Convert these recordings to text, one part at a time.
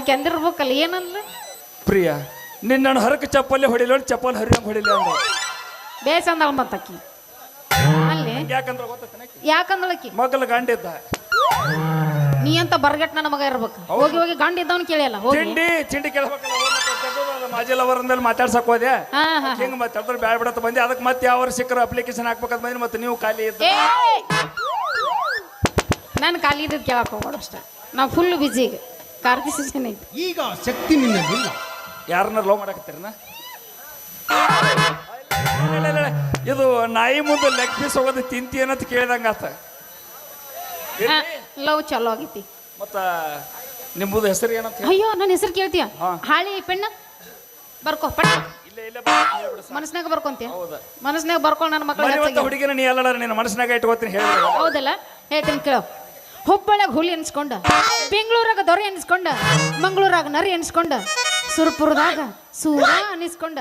ಯಾಕೆ ಅಂದಿರ್ಬೇಕಲ್ಲ ಏನಲ್ಲ ಪ್ರಿಯ ನಿನ್ನ ನಾನು ಹರಕ ಚಪ್ಪಲಿ ಹೊಡಿಲ ಚಪ್ಪಲ್ ಹರಿಯಂಗ್ ಹೊಡಿಲ್ಲ ಅಂದ. ಬೇಸ್ ಅಂದಳ ಮತ್ತಕ್ಕಿ ಅಲ್ಲಿ? ಯಾಕಂದ್ರೆ ಗೊತ್ತಾಯ್ತಾನೆ ಯಾಕಂದಳಕ್ಕಿ ಮಗಲ ಗಂಡಿದ್ದ ನೀ ಅಂತ ಬರ್ಗಟ್ ನನ್ನ ಮಗ ಇರ್ಬೇಕು? ಹೋಗಿ ಹೋಗಿ ಗಂಡ ಇದ್ದವನು ಕೇಳಿಯಲ್ಲ ತಿಂಡಿ ತಿಂಡಿ ಕೇಳ್ಬೇಕಲ್ಲ ಮಾಜಿ ಲವರ್ ಅಂದಲ್ಲಿ ಮಾತಾಡ್ಸಕ್ ಹೋದೆ. ಹಿಂಗ್ ಮಾತಾಡಿದ್ರೆ ಬ್ಯಾಡ ಬಿಡತ್ತ ಬಂದಿ. ಅದಕ್ಕೆ ಮತ್ತೆ ಯಾವ ಸಿಕ್ಕರ ಅಪ್ಲಿಕೇಶನ್ ಹಾಕ್ಬೇಕಂತ ಬಂದ್ರೆ ಮತ್ತೆ ನೀವು ಖಾಲಿ ಇದ್ದ. ನಾನು ಖಾಲಿ ಇದ್ದದ್ ಕೇಳಕ್ ಹೋಗೋಣ ಅಷ್ಟ. ನಾವು ಫುಲ್ ಬಿಜಿ ಈಗ. ಕಾರ್ತಿ ಸೀಸನ್ ಐತಿ ಈಗ ಶಕ್ತಿ ನಿನ್ನಲ್ಲಿಲ್ಲ. ಯಾರನ್ನ ಲವ್ ಮಾಡಕತ್ತೀರನ. ಇದು ನಾಯಿ ಮುಂದೆ ಲೆಗ್ ಪೀಸ್ ಹೋಗೋದು ತಿಂತಿ ಅಂತ ಕೇಳಿದಂಗ ಆತ. ಲವ್ ಚಲೋ ಆಗೈತಿ. ಮತ್ತ ನಿಮ್ಮದು ಹೆಸರು ಏನಂತ ಹೇಳಿ? ಅಯ್ಯೋ ನನ್ನ ಹೆಸರು ಕೇಳ್ತೀಯ? ಹಾ. ಹಾಳಿ ಪೆಣ್ಣ? ಬರ್ಕೋ ಪಟ್ಟ ಇಲ್ಲ ಇಲ್ಲ ಬಾ, ಹೇಳ್ಬಿಡು ಸಾಕು. ಮನಸ್ನಾಗ ಬರ್ಕೊಂತೀಯ ಹೌದಾ. ಮನಸ್ನಾಗ ಬರ್ಕೊಂಡು ನನ್ನ ಮಕ್ಕಳು ಮತ್ತೆ ಹುಡುಗಿನ ನೀ ಅಲ್ಲ ನಿನ್ನ ಮನಸ್ಸಿನಾಗ ಇಟ್ಕೋತೀನಿ ಹೇಳಿ. ಹೌದಲ್ಲ? ಹೇಳ್ತೀನಿ ಕೇಳು. ಹುಬ್ಬಳ್ಳಿಯಾಗ ಹುಲಿ ಎನ್ಸ್ಕೊಂಡ ಬೆಂಗಳೂರಾಗ ದೊರೆ ಎನ್ಸ್ಕೊಂಡ ಮಂಗಳೂರಾಗ ನರಿ ಎನ್ಸ್ಕೊಂಡ ಸುರ್ಪುರದಾಗ ಸೂರ ಅನಿಸ್ಕೊಂಡ.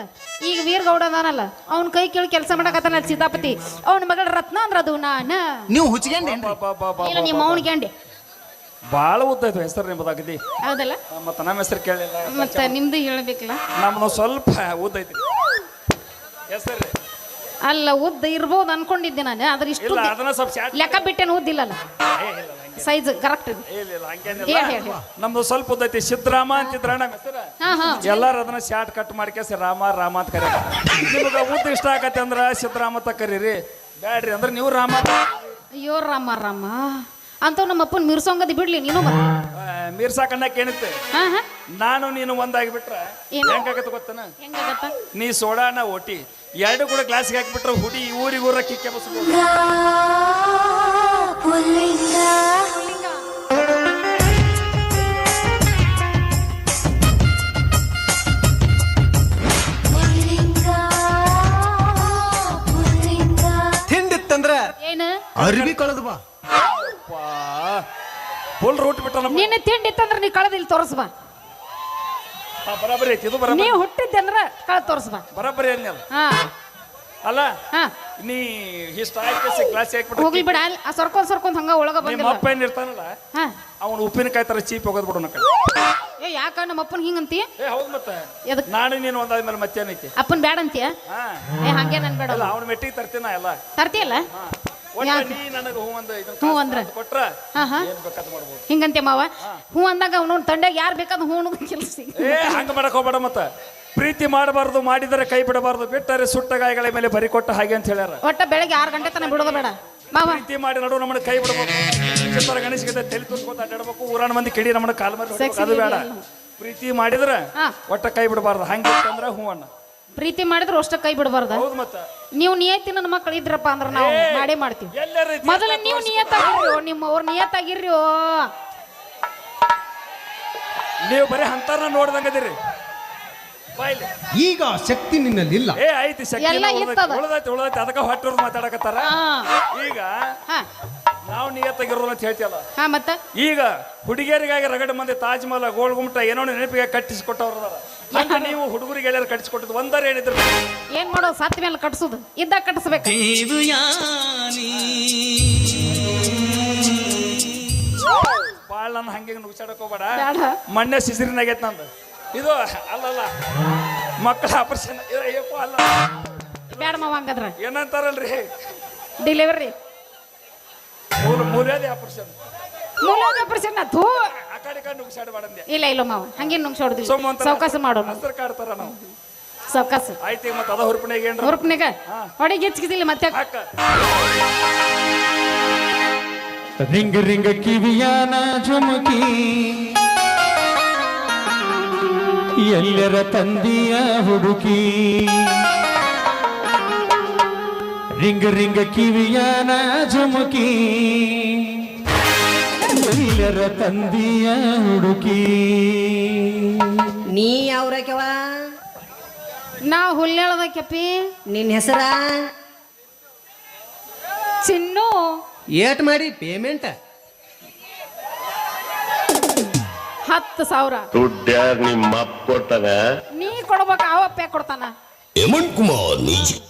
ಈಗ ವೀರಗೌಡ ಅದಾನಲ್ಲ ಅವ್ನ ಕೈ ಕೇಳಿ ಕೆಲಸ ಮಾಡಕತ್ತಾನ ಸೀತಾಪತಿ. ಅವನ ಮಗಳ ರತ್ನ ಅಂದ್ರ ಅದು ನಾನ. ನೀವು ಹುಚ್ಚಿಗೆಂಡೇನ್ರಿ ಇಲ್ಲ ನಿಮ್ಮ ಅವನ ಗ್ಯಾಂಡಿ ಭಾಳ ಉದ್ದ ಹೆಸರು ನಿಮ್ಮದಾಗದಿ ಹೌದಲ್ಲ? ಮತ್ತೆ ನಮ್ಮ ಹೆಸರು ಕೇಳಿಲ್ಲ. ಮತ್ತೆ ನಿಮ್ದು ಹೇಳ್ಬೇಕಲ್ಲ? ನಮ್ಮ ಸ್ವಲ್ಪ ಉದ್ದ ಐತಿ ಹೆಸರು ಅಲ್ಲ ಉದ್ದ ಇರ್ಬೋದು ಅನ್ಕೊಂಡಿದ್ದೆ ನಾನು ಆದ್ರೆ ಇಷ್ಟು ಇಲ್ಲ ಅದನ್ನ ಸ್ವಲ್ಪ ಲೆಕ್ಕ ಬಿಟ್ಟೇನು ಉದ್ದಿಲ್ಲಲ್ಲ? ಸೈಜ್ ಕರೆಕ್ಟ್ ಹೇಳಿ ನಮ್ದು ಸ್ವಲ್ಪ ಉದ್ದೈತಿ ಸಿದ್ದರಾಮ ಅಂತಿದ್ರ ನಮ್ಮ ಹೆಸರು? ಹಾ ಹಾ. ಎಲ್ಲಾರು ಅದನ್ನ ಶಾರ್ಟ್ ಕಟ್ ಮಾಡ್ಕೇಸಿ ರಾಮ ರಾಮ ಅಂತ ಕರೀ ನಿಮಗೆ ಉದ್ದ ಇಷ್ಟ ಆಗತ್ತೆ ಅಂದ್ರ ಸಿದ್ದರಾಮ ಅಂತ ಕರೀರಿ. ಬ್ಯಾಡ್ರಿ ಅಂದ್ರೆ ನೀವು ರಾಮ ಅಂತ. ಅಯ್ಯೋ ರಾಮ ರಾಮ. ಅಂತ ನಮ್ಮ ಅಪ್ಪನ ಮಿರ್ಸೋಂಗದಿ ಬಿಡ್ಲಿ ನೀನು ಏನಿತ್ತು ಹಾ ಹಾ. ನಾನು ನೀನು ಒಂದಾಗಿ ಬಿಟ್ರ ಏನು? ಹೆಂಗಾಗತ್ತೆ ಗೊತ್ತನ? ಹೆಂಗಾಗತ್ತ? ನೀ ಸೋಡಾ ನಾ ಓಟಿ. ಎರಡು ಕೂಡ ಗ್ಲಾಸ್ಗೆ ಹಾಕ್ಬಿಟ್ರೆ ಹುಡಿ ಊರಿಗೆ ಊರ ಕಿಕ್ಕೆ ಬಸ್ಬೋದು ತಿಂಡಿತ್ತಂದ್ರ ಏನು? ಅರಿವಿ ಕಳೆದು ಬಾ. ಫುಲ್ ರೂಟ್ ಬಿಟ್ಟ ನಮ್ಮ ನಿನ್ನ ತಿಂಡಿ ಇತ್ತಂದ್ರ ನೀ ಕಳೆದ ಇಲ್ಲಿ ತೋರಿಸ್ಬಾ ಬಾ ಬರಾಬರಿ ಐತಿ ಇದು ಬರಾಬರಿ. ನೀ ಹುಟ್ಟಿದ್ದಂದ್ರ ಕಳೆದ ತೋರಿಸ್ಬಾ ಬರಾಬರಿ ಅನ್ನಲ್ಲ ಹಾ. ಅಲ್ಲ? ಹಾ. ನೀ ಇಷ್ಟ ಕ್ಲಾಸ್ ಹೋಗ್ಲಿ ಬಿಡ ಅಲ್ಲಿ ಆ ಸರ್ಕೊಂಡ್ ಸರ್ಕೊಂಡ್ ಹಂಗ ಒಳಗ ನಿಮ್ಮ ಬಂದಿಲ್ಲ. ಅಪ್ಪ ಏನ್ ಇರ್ತಾನಲ್ಲ ಹಾ. ಅವನು ಉಪ್ಪಿನಕಾಯಿ ತರ ಚೀಪ್ ಹೋಗೋದ್ ಬಿಡು ನಕ್ಕ. ಏ ಯಾಕ ನಮ್ಮ ಅಪ್ಪನ ಹಿಂಗಂತಿ ಏ ಹೌದು ಮತ್ತೆ. ಎದಕ್? ನಾನು ನೀನು ಒಂದಾದ್ಮೇಲೆ ಮತ್ತೇನೈತಿ ಅಪ್ಪನ್ ಬೇಡ ಅಂತೀಯ? ಹಾ. ಏ ಹಂಗೆ ನನ್ ಬೇಡ. ಅಲ್ಲ ಅವನ ಮೆಟ್ಟಿಗೆ ತರ್ತೀನ ಎಲ್ಲ. ತರ್ತೀಯಲ್ಲ ಹಾ. ಒಟ್ಟ ಯಾಕೆ? ನೀ ನನಗೆ ಹೂ ಒಂದು ಇದನ್ನ ಅಂದ್ರೆ? ಕೊಟ್ರ ಹಾ ಹಾ. ಏನ್ ಬೇಕಾದ್ ಮಾಡ್ಬೋದು. ಹಿಂಗಂತೆ ಮಾವ. ಹ್ಞೂ ಅಂದಾಗ ಅವನು ತಂಡ ಯಾರು ಬೇಕಾದ ಹೂ ಅನ್ನೋದು ಕೆಲಸ ಏ ಹಂಗ ಮಾಡಕ್ ಹೋಗ್ಬೇಡ ಮತ್ತ. ಪ್ರೀತಿ ಮಾಡಬಾರ್ದು ಮಾಡಿದರೆ ಕೈ ಬಿಡಬಾರ್ದು ಬಿಟ್ಟರೆ ಸುಟ್ಟ ಗಾಯಗಳ ಮೇಲೆ ಬರಿ ಕೊಟ್ಟ ಹಾಗೆ ಅಂತ ಹೇಳ್ಯಾರ. ಒಟ್ಟ ಬೆಳಗ್ಗೆ ಆರು ಗಂಟೆ ತನಕ ಬಿಡೋದು ಬೇಡ. ಮಾವ ಪ್ರೀತಿ ಮಾಡಿ ನಡು ನಮ್ಮನ್ನ ಕೈ ಬಿಡಬೇಕು. ಚಿತ್ತರ ಗಣೇಶಗೆ ತಲೆ ತುಂಬ್ಕೊತ ಅಡ್ಡಾಡ್ಬೇಕು. ಊರಾಣ ಮಂದಿ ಕಿಡಿ ನಮ್ಮನ್ನ ಕಾಲ್ ಮಾಡಿ ಹೊಡಿಬೇಕು, ಅದು ಬೇಡ. ಪ್ರೀತಿ ಮಾಡಿದ್ರೆ ಹಾ. ಒಟ್ಟ ಕೈ ಬಿಡಬಾರ್ದು. ಹಂಗಿತ್ತಂದ್ರ ಹೂ ಅಣ್ಣ. ಪ್ರೀತಿ ಮಾಡಿದ್ರೆ ಅಷ್ಟ ಕೈ ಬಿಡಬಾರ್ದ. ಹೌದು ಮತ್ತ. ನೀವು ನಿಯತ್ತಿನ ನನ್ನ ಮಕ್ಕಳು ಇದ್ರಪ್ಪ ಅಂದ್ರೆ ನಾವು. ಮಾಡೇ ಮಾಡ್ತೀವಿ. ಎಲ್ಲರ ಮೊದಲು ನೀವು ನಿಯತ್ತಾಗಿರ್ರಿ ನಿಮ್ಮ ಅವ್ರ ನಿಯತ್ತಾಗಿರ್ರಿ ನೀವು ಬರೀ ಅಂತಾರ ನೋಡ್ದಂಗದಿರಿ. ಈಗ ಶಕ್ತಿ ನಿನ್ನಲ್ಲಿಲ್ಲ. ಏ ಐತಿ ಶಕ್ತಿ ಎಲ್ಲ ಇರ್ತದ. ಉಳ್ದೈತಿ ಉಳ್ದೈತಿ ಅದಕ್ಕ ಹೊಟ್ಟರು ಮಾತಾಡಕತ್ತಾರ? ಈಗ ಹಾ. ನಾವು ನಿಯತ್ತಾಗಿರೋದು ಅಂತ ಹೇಳ್ತೀಯಲ್ಲ. ಹಾ ಮತ್ತ? ಈಗ ಹುಡುಗಿಯರಿಗಾಗಿ ರಗಡ ಮಂದಿ ತಾಜ್ ಮಹಲ್ ಗೋಲ್ ಗುಮ್ಟ ಏನೋ ನೆನಪಿಗೆ ಕಟ್ಟಿಸಿಕೊಟ್ಟವ್ರ ಹಂಗ ನೀವು ಹುಡುಗರಿಗೆ ಎಲ್ಲಾರು ಕಟ್ಟಿಸ್ಕೊಟ್ಟಿದ್ದು ಒಂದರ ಏನಿದ್ರು ಏನ್ ಮಾಡೋ ಸತ್ ಮೇಲೆ ಕಟ್ಸುದು. ಇದ್ದ ಕಟ್ಸ್ಬೇಕು. ಬಾಳ ನನ್ನ ಹಂಗೆ ನುಗ್ಸಾಡಕ್ ಹೋಗ್ಬೇಡ. ಬೇಡ ಮೊನ್ನೆ ಸಿಸಿರಿನಾಗೈತೆ ನಂದು. ಇದು ಅಲ್ಲಲ್ಲ ಮಕ್ಕಳ ಆಪರೇಷನ್ ಅಯ್ಯಪ್ಪ ಅಲ್ಲ. ಬ್ಯಾಡ ಮಾವ ಹಂಗದ್ರ. ಏನಂತಾರಲ್ರಿ? ಡೆಲಿವರಿ ಮೂರು ಮೂರ್ಯಾದಿ ಆಪರೇಷನ್ ಮೂಲದ ಆಪರೇಷನ್ ಥೂ ಆ ಕಡೆ ಕಡೆ ನುಗ್ಸಾಡಬೇಡ ಅಂದೆ ಇಲ್ಲ ಇಲ್ಲ ಮಾವ ಹಂಗೇನ್ ನುಂಗ್ಸೋಡ್ದಿಲ್ಲ ಸೋಮ ಅಂತ ಸಾವಕಾಶ ಮಾಡೋಣ. ಹಸ್ರು ಕಾಡ್ತಾರ ನಾವು. ಸಾವಕಾಶ ಆಯ್ತು ಈಗ ಮತ್ತೆ ಅದ ಹುರುಪನೆಗೆ ಏನ್ರ? ಹುರುಪ್ನಿಗ ಹೊಡಿಗೆ ಹೆಚ್ಚಿಗಿದಿಲ್ಲ ಮತ್ತೆ ಹಾಕ. ರಿಂಗ ರಿಂಗ ಕಿವಿಯಾನ ಝುಮುಕಿ. ಎಲ್ಲರ ತಂದಿಯ ಹುಡುಕಿ. ರಿಂಗ ರಿಂಗ ಕಿವಿಯ ಝುಮುಕಿ. ಎಲ್ಲರ ತಂದಿಯ ಹುಡುಕಿ. ನೀ ಯಾವ್ರಕ್ಯವ? ನಾ ಹುಲ್ಲೇಳದ ಕೆಪಿ ನಿನ್ನ ಹೆಸರ? ಚಿನ್ನು. ಏಟ್ ಮಾಡಿ ಪೇಮೆಂಟ್ ಹತ್ತು ಸಾವಿರ. ದುಡ್ಡ್ಯಾರ ನಿಮ್ಮ ಅಪ್ಪ ಕೊಡ್ತಾನ ನೀ ಕೊಡ್ಬೇಕು ಅವಪ್ಪೆ ಕೊಡ್ತಾನ. Hemant Kumar music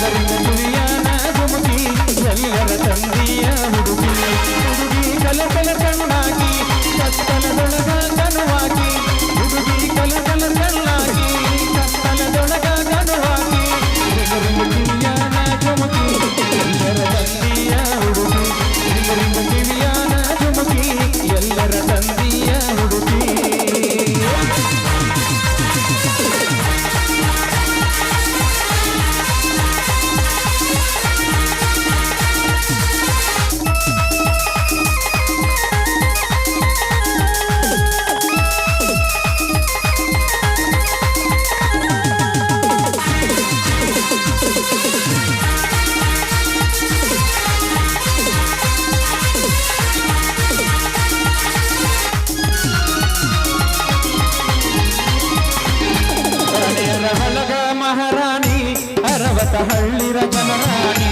Thank you. ಅರವತ ಹಳ್ಳಿರ ಜನರಾಣಿ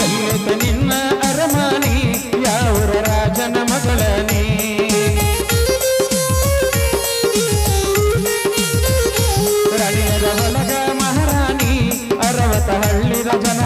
ಒಲ್ಲೆತ ನಿನ್ನ ಅರಮಾನಿ, ಯಾವರ ರಾಜನ ಮಗಳನಿ. ರಣಿಯರ ಹೊಲಗ ಮಹಾರಾಣಿ ಅರವತ ಹಳ್ಳಿರ ಜನರಾಣಿ.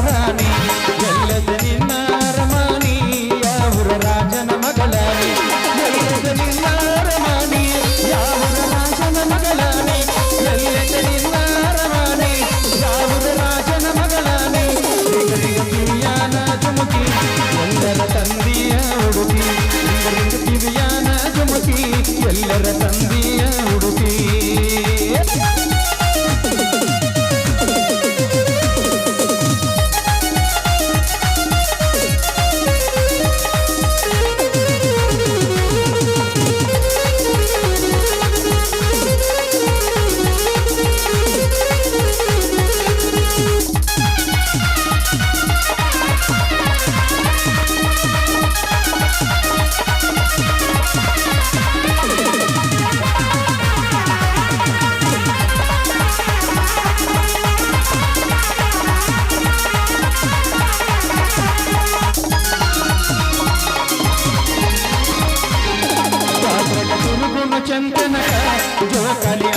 ಜೋಕಾಲಿ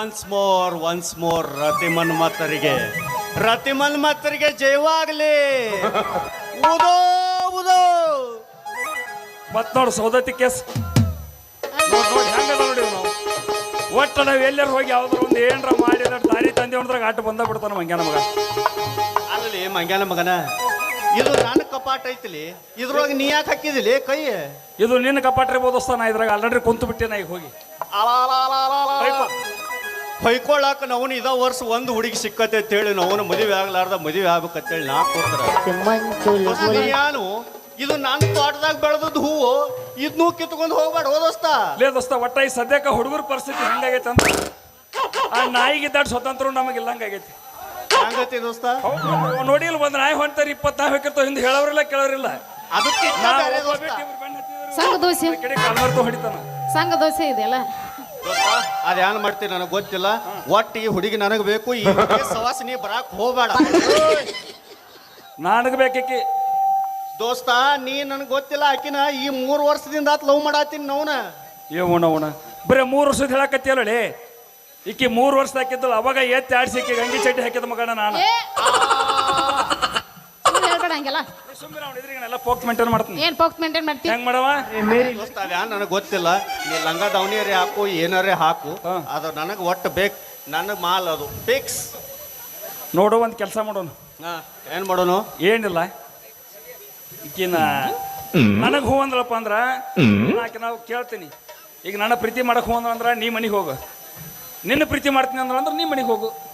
once more once more ರತಿಮನ್ ಮೋರ್ ರತಿ ಮಾತರಿಗೆ ರತಿ ಮನ್ಮತ್ತರಿಗೆ ಜಯವಾಗಲಿ. ಉದೋ ಉದೋ. ಮತ್ ನೋಡು ಸೌದತ್ತಿ ಕೇಸ್. ನೋಡ್ ನೋಡಿ ಹೆಂಗದ ನೋಡಿ ನಾವು ಒಟ್ಟು ನಾವು ಎಲ್ಲರೂ ಹೋಗಿ ಯಾವ್ದಾರ ಒಂದು ಏನ್ರ ಮಾಡಿ ದಾರಿ ತಂದೆ ಅಂದ್ರಾಗ ಆಟ ಬಂದ ಬಿಡ್ತಾನ ಮಂಗ್ಯಾನ ಮಗ. ಅಲ್ಲಿ ಮಂಗ್ಯಾನ ಮಗನ. ಇದು ನನ್ನ ಕಪಾಟ ಐತಿಲಿ. ಇದ್ರೊಳಗೆ ನೀ ಯಾಕೆ ಹಾಕಿದಿಲಿ ಕೈ? ಇದು ನಿನ್ನ ಕಪಾಟ್ರಿ ಬೋದಸ್ತ ನಾ ಇದ್ರಾಗ ಆಲ್ರೆಡಿ ಕುಂತು ಬಿಟ್ಟೆ ನಾ ಈಗ ಹೋಗಿ. ಹೊಯ್ಕೊಳ್ಳಾಕ ನವನು ಇದ ವರ್ಷ ಒಂದು ಹುಡುಗಿ ಸಿಕ್ಕತ್ತೆ ಅಂತೇಳಿ ನವನು ಮದುವೆ ಆಗ್ಲಾರ್ದ ಮದುವೆ ಆಗ್ಬೇಕಂತೇಳಿ ನಾ ಕೊಡ್ತಾರ ಇದು ನನ್ನ ತೋಟದಾಗ ಬೆಳೆದದ್ದು ಹೂವು. ಇದನ್ನೂ ಕಿತ್ಕೊಂಡು ಹೋಗ್ಬೇಡ ಹೋದೋಸ್ತ ಲೇ ದೋಸ್ತ ಒಟ್ಟ ಈ ಸದ್ಯಕ್ಕೆ ಹುಡುಗರ ಪರಿಸ್ಥಿತಿ ಹೆಂಗಾಗೈತೆ ಅಂತ. ಆ ನಾಯಿಗಿದ್ದಾಡ ಸ್ವತಂತ್ರ ನಮಗೆ ಇಲ್ಲಂಗಾಗೈತಿ. ಹಂಗತಿ ದೋಸ್ತ? ನೋಡಿ ಇಲ್ಲಿ ಒಂದ್ ನಾಯಿ ಹೊಂಟಾರ ನಾಯಿ ಬೇಕಿರ್ತಾವ ಹಿಂದೆ ಹೇಳೋರಿಲ್ಲ ಕೇಳೋರಿಲ್ಲ. ಅದಕ್ಕೆ. ಸಂಘ ದೋಸೆ ಕಡೆ ಕಾಲ್ಮರ್ತು ಹೊಡಿತಾನ. ಸಂಘ ದೋಸೆ ಇದೆಯಲ್ಲ ಅದೇನ್ ಮಾಡ್ತೀನಿ ನನಗೆ ಗೊತ್ತಿಲ್ಲ. ಒಟ್ಟು ಈ ಹುಡುಗಿ ನನಗೆ ಬೇಕು ಈ ಹುಡುಗಿ ಸವಾಸ ನೀ ಬರಾಕ್ ಹೋಗ್ಬೇಡ. ನನಗೆ ಬೇಕಿ ದೋಸ್ತ ನೀ ನನಗೆ ಗೊತ್ತಿಲ್ಲ ಆಕಿನ ಈ ಮೂರು ವರ್ಷದಿಂದ ಆತ್ ಲವ್ ಮಾಡಾತೀನಿ ನವನ. ಏ ಉಣ ಉಣ. ಬರೀ ಮೂರು ವರ್ಷದ ಹೇಳಕತ್ತಿಯಲ್ಲೇ ಈಕಿ ಮೂರು ವರ್ಷ ಹಾಕಿದ್ದಲ್ಲ ಅವಾಗ ಎತ್ತಿ ಆಡ್ಸಿ ಈಕಿ ಗಂಗಿ ಚಟ್ಟಿ ಹಾಕಿದ ಮಗನ ನಾನು. ಹೇಳ್ಬೇಡ ಹಂಗೆಲ್ಲ. ಸುಮ್ಮನೆ ಅವ್ನು ಇದ್ರಿಗೆ ಎಲ್ಲ ಪೋಕ್ಸ್ ಮೇಂಟೈನ್ ಮಾಡ್ತೀನಿ. ಏನ್ ಪೋಕ್ಸ್ ಮೇಂಟೈನ್ ಮಾಡ್ತೀವಿ ಹೆಂಗ್ ಮಾಡವ ನನಗೆ ಗೊತ್ತಿಲ್ಲ. ನೀ ಲಂಗ ದವನಿಯರೇ ಹಾಕು ಏನಾರೇ ಹಾಕು. ಹಾ. ಅದು ನನಗೆ ಒಟ್ಟು ಬೇಕು ನನ್ನ ಮಾಲ್ ಅದು. ಫಿಕ್ಸ್ ನೋಡು ಒಂದು ಕೆಲಸ ಮಾಡೋನು. ಹಾ ಏನ್ ಮಾಡೋನು? ಏನಿಲ್ಲ. ಈಕಿನ ನನಗೆ ಹೂ ಅಂದ್ರಪ್ಪ ಅಂದ್ರ ಆಕೆ ನಾವು ಕೇಳ್ತೀನಿ. ಈಗ ನನ್ನ ಪ್ರೀತಿ ಮಾಡಕ್ ಹೂ ಅಂದ್ರ ನೀ ಮನೆಗೆ ಹೋಗು. ನಿನ್ನ ಪ್ರೀತಿ ಮಾಡ್ತೀನಿ ಅಂದ್ರೆ ಅಂದ್ರೆ ನೀ ಮನೆಗೆ ಹೋಗು.